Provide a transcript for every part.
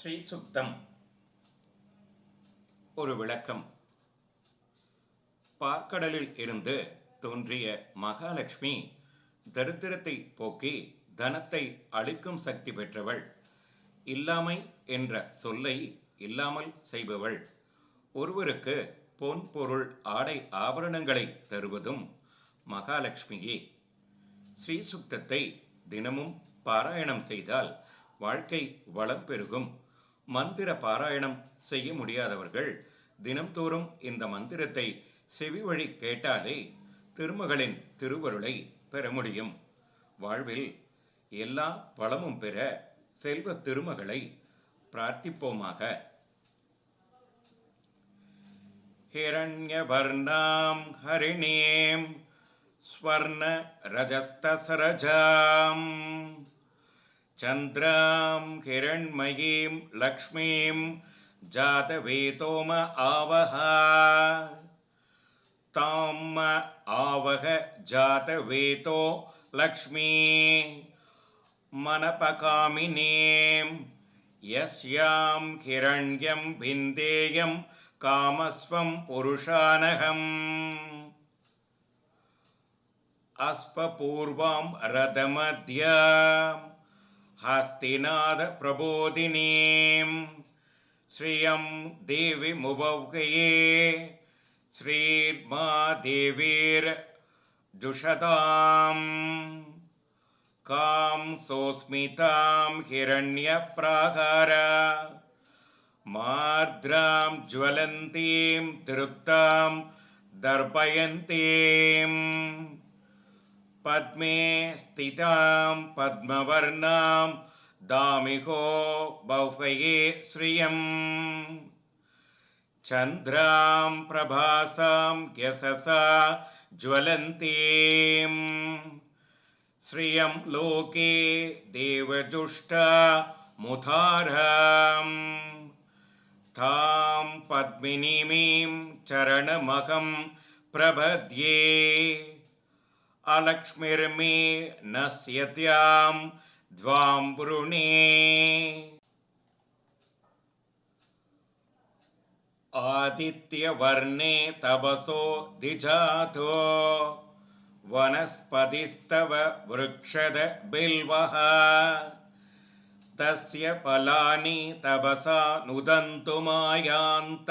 ஸ்ரீ சுக்தம் ஒரு விளக்கம். பார்க்கடலில் இருந்து தோன்றிய மகாலட்சுமி தரித்திரத்தை போக்கி தனத்தை அளிக்கும் சக்தி பெற்றவள். இல்லாமை என்ற சொல்லை இல்லாமல் செய்பவள். ஒருவருக்கு பொன் பொருள் ஆடை ஆபரணங்களை தருவதும் மகாலட்சுமியே. ஸ்ரீசுக்தத்தை தினமும் பாராயணம் செய்தால் வாழ்க்கை வளம் பெருகும். மந்திர பாராயணம் செய்ய முடியாதவர்கள் தினம்தோறும் இந்த மந்திரத்தை செவி வழி கேட்டாலே திருமகளின் திருவருளை பெற முடியும் வாழ்வில் எல்லா வளமும் பெற செல்வ திருமகளை பிரார்த்திப்போமாக हिरण्यवर्णां हरिणीं स्वर्णरजस्तसरजाम् चन्द्रां हिरण्मयीं लक्ष्मीं जातवेतोम आवह। ताम् आवह जातवेतो लक्ष्मी। मनपकामिनीं यस्यां हिरण्यं भिन्देयं कामस्वं पुरुषानहम्। अस्पपूर्वां रथमध्यां हस्तिनादप्रबोधिनीं श्रियं देवीमुपौकये श्रीर्मा देवीर्जुषताम् कां सोऽस्मितां हिरण्यप्राकार। मार्द्रां ज्वलन्तीं तृप्तां दर्पयन्तीं पद्मे स्थितां पद्मवर्णां दामिको बह्वये श्रियम्। चन्द्रां प्रभासां यशसा ज्वलन्तीं श्रियं लोके देवजुष्टा मुधाराम्। तां पद्मिनीमीं चरणमहं प्रपद्ये अलक्ष्मिर्मे नश्यत्यां द्वां वृणे। आदित्यवर्णे तपसो द्विजातो। वनस्पतिस्तव वृक्षद बिल्वः। तस्य फलानि तपसा नुदन्तु मायान्त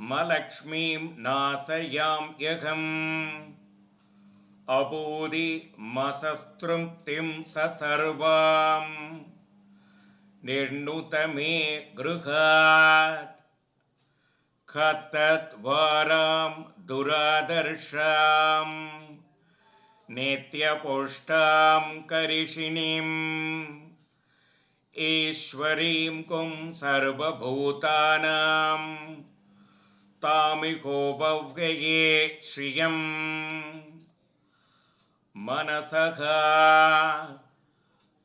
मलक्ष्मीं नासयां यघम् अबोधि मसस्तृप्तिं स सर्वां निर्णुत मे गृहात् खतद्वारां दुरादर्शां नित्यपुष्टां करिषिणीम्। ईश्वरीं कुं सर्वभूतानां तामिको भव्यये श्रियम्। मनसः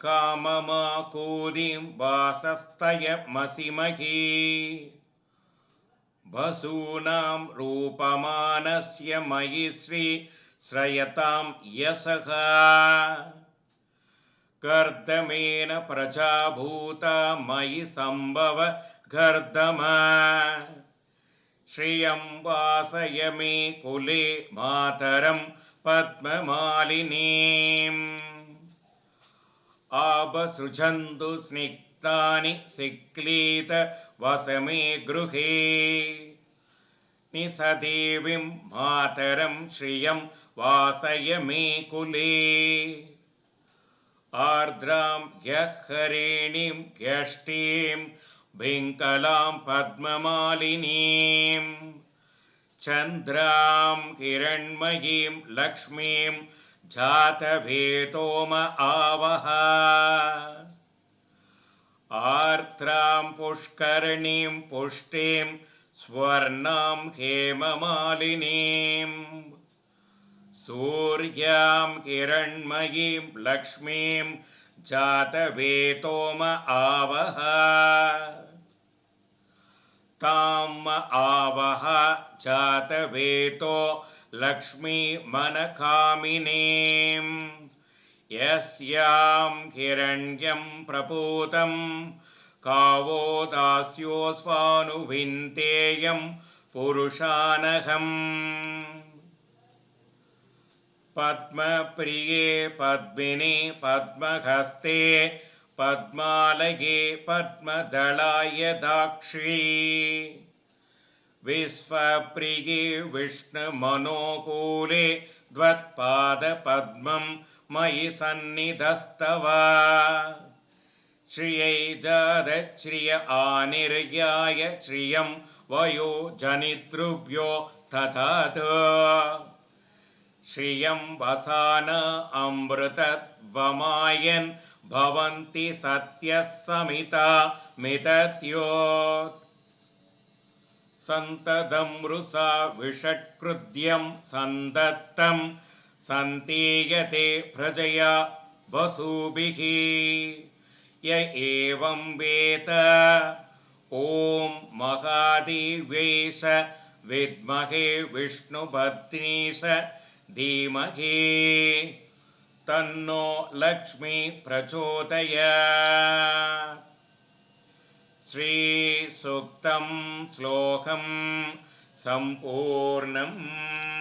काममाकूदिं वासस्तयमसिमही वसूनां रूपमानस्य मयि श्री श्रयतां यशः। कर्दमेन प्रजाभूता मयि सम्भव गर्दम। श्रियं वासय मे कुले मातरं पद्ममालिनीम्। आबसृजन्तु स्निग्धानि सिक्लीत वसमे गृहे। निसदेवीं मातरं श्रियं वासय मे कुले। आर्द्रां यःहरेणीं यष्टीं भिङ्कलां पद्ममालिनीं, चन्द्रां हिरण्मयीं लक्ष्मीं जातभेतोम आवह। आर् भद्रां पुष्करणीं पुष्टिं, स्वर्णां हेममालिनीम् सूर्यां हिरण्मयीं लक्ष्मीं जातवेतोम आवह। ताम आवह जातवेतो लक्ष्मीमनकामिनीं यस्यां हिरण्यं प्रपूतं कावो दास्योऽस्वानुविन्तेयं पुरुषानहम् पद्मप्रिये पद्मिनि पद्महस्ते पद्मालये पद्मदलाय दाक्षी विश्वप्रिये विष्णुमनोकूले त्वत्पादपद्मं मयि सन्निधस्तव। श्रियै जादश्रिय आनिर्याय श्रियं वयो जनितृभ्यो तथात् श्रियं वसान अमृतत्वमायन् भवन्ति सत्यः समिता मितत्योत् सन्ततं रुषा विषट्कृद्यं सन्दत्तं सन्तीयते प्रजया वसुभिः। य एवं वेद। ॐ महादेव्यैष विद्महे विष्णुभद्नीश धीमहि। तन्नो लक्ष्मी प्रचोदय। श्रीसूक्तं श्लोकं सम्पूर्णम्